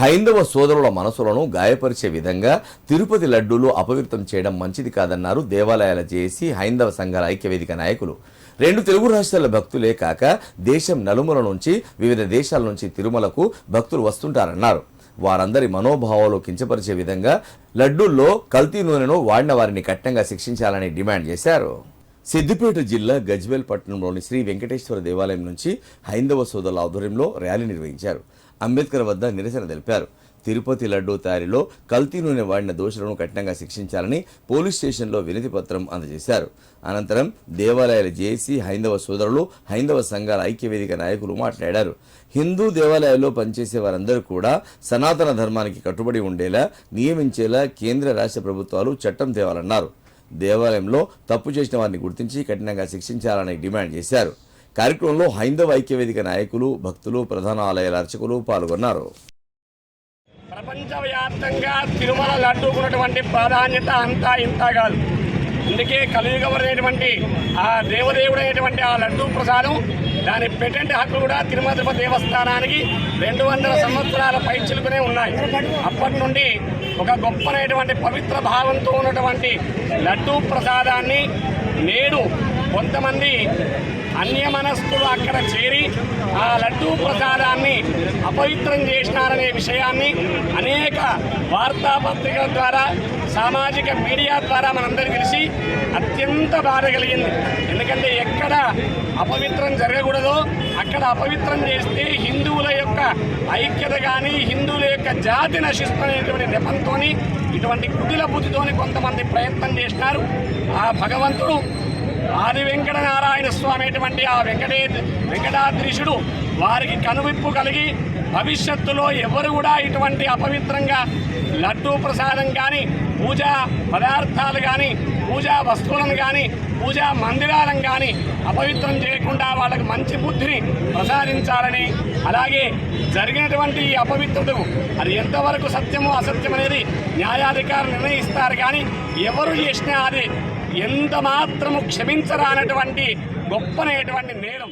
హైందవ సోదరుల మనసులను గాయపరిచే విధంగా తిరుపతి లడ్డూలు అపవిత్రం చేయడం మంచిది కాదన్నారు దేవాలయాల చేసి హైందవ సంఘాల ఐక్యవేదిక నాయకులు. రెండు తెలుగు రాష్ట్రాల భక్తులే కాక దేశం నలుమల నుంచి వివిధ దేశాల నుంచి తిరుమలకు భక్తులు వస్తుంటారన్నారు. వారందరి మనోభావాలు కించపరిచే విధంగా లడ్డూల్లో కల్తీ నూనెను వాడిన వారిని కఠినంగా శిక్షించాలని డిమాండ్ చేశారు. సిద్దిపేట జిల్లా గజ్వేల్ పట్టణంలోని శ్రీ వెంకటేశ్వర దేవాలయం నుంచి హైందవ సోదరుల ఆధ్వర్యంలో ర్యాలీ నిర్వహించారు. అంబేద్కర్ వద్ద నిరసన తెలిపారు. తిరుపతి లడ్డూ తయారీలో కల్తీ నూనె వాడిన దోషులను కఠినంగా శిక్షించాలని పోలీస్ స్టేషన్లో వినతి పత్రం అందజేశారు. అనంతరం దేవాలయాల జేఏసీ హైందవ సోదరులు హైందవ సంఘాల ఐక్యవేదిక నాయకులు మాట్లాడారు. హిందూ దేవాలయాల్లో పనిచేసే వారందరూ కూడా సనాతన ధర్మానికి కట్టుబడి ఉండేలా నియమించేలా కేంద్ర రాష్ట్ర ప్రభుత్వాలు చట్టం తేవాలన్నారు. దేవాలయంలో తప్పు చేసిన వారిని గుర్తించి కఠినంగా శిక్షించాలని డిమాండ్ చేశారు. కార్యక్రమంలో హైందవ ఐక్యవేదిక నాయకులు భక్తులు ప్రధాన ఆలయాల అర్చకులు పాల్గొన్నారు. ప్రపంచవ్యాప్తంగా తిరుమల లడ్డూకు ఉన్నటువంటి ప్రాధాన్యత అంతా ఇంత కాదు. అందుకే కలియుగం అనేటువంటి ఆ దేవదేవుడు అనేటువంటి ఆ లడ్డూ ప్రసాదం దాని పెటెంట్ హక్కు కూడా తిరుమల తిరుపతి దేవస్థానానికి రెండు వందల సంవత్సరాల పైచులుకునే ఉన్నాయి. అప్పటి నుండి ఒక గొప్పనైనటువంటి పవిత్ర భావంతో ఉన్నటువంటి లడ్డూ ప్రసాదాన్ని నేడు కొంతమంది అన్యమనస్కులు అక్కడ చేరి ఆ లడ్డూ ప్రసాదాన్ని అపవిత్రం చేసినారనే విషయాన్ని అనేక వార్తాపత్రికల ద్వారా సామాజిక మీడియా ద్వారా మనందరికీ తెలిసి అత్యంత బాధ కలిగింది. ఎందుకంటే ఎక్కడ అపవిత్రం జరగకూడదో అక్కడ అపవిత్రం చేస్తే హిందువుల యొక్క ఐక్యత కానీ హిందువుల యొక్క జాతి నశిస్తున్నటువంటి నెపంతో ఇటువంటి కుటిల బుద్ధితోని కొంతమంది ప్రయత్నం చేసినారు. ఆ భగవంతుడు ఆది వెంకటనాథ నారాయణ స్వామి ఆ వెంకటే వెంకటాద్రీషుడు వారికి కనువిప్పు కలిగి భవిష్యత్తులో ఎవరు కూడా ఇటువంటి అపవిత్రంగా లడ్డూ ప్రసాదం కానీ పూజా పదార్థాలు కానీ పూజా వస్తువులను కానీ పూజా మందిరాలను కానీ అపవిత్రం చేయకుండా వాళ్ళకి మంచి బుద్ధిని ప్రసాదించాలని అలాగే జరిగినటువంటి ఈ అపవిత్రతకు అది ఎంతవరకు సత్యమో అసత్యం అనేది న్యాయాధికారులు నిర్ణయిస్తారు కానీ ఎవరు చేసినా అది ఎంత మాత్రము క్షమించరానటువంటి గొప్పనైనటువంటి నేరం.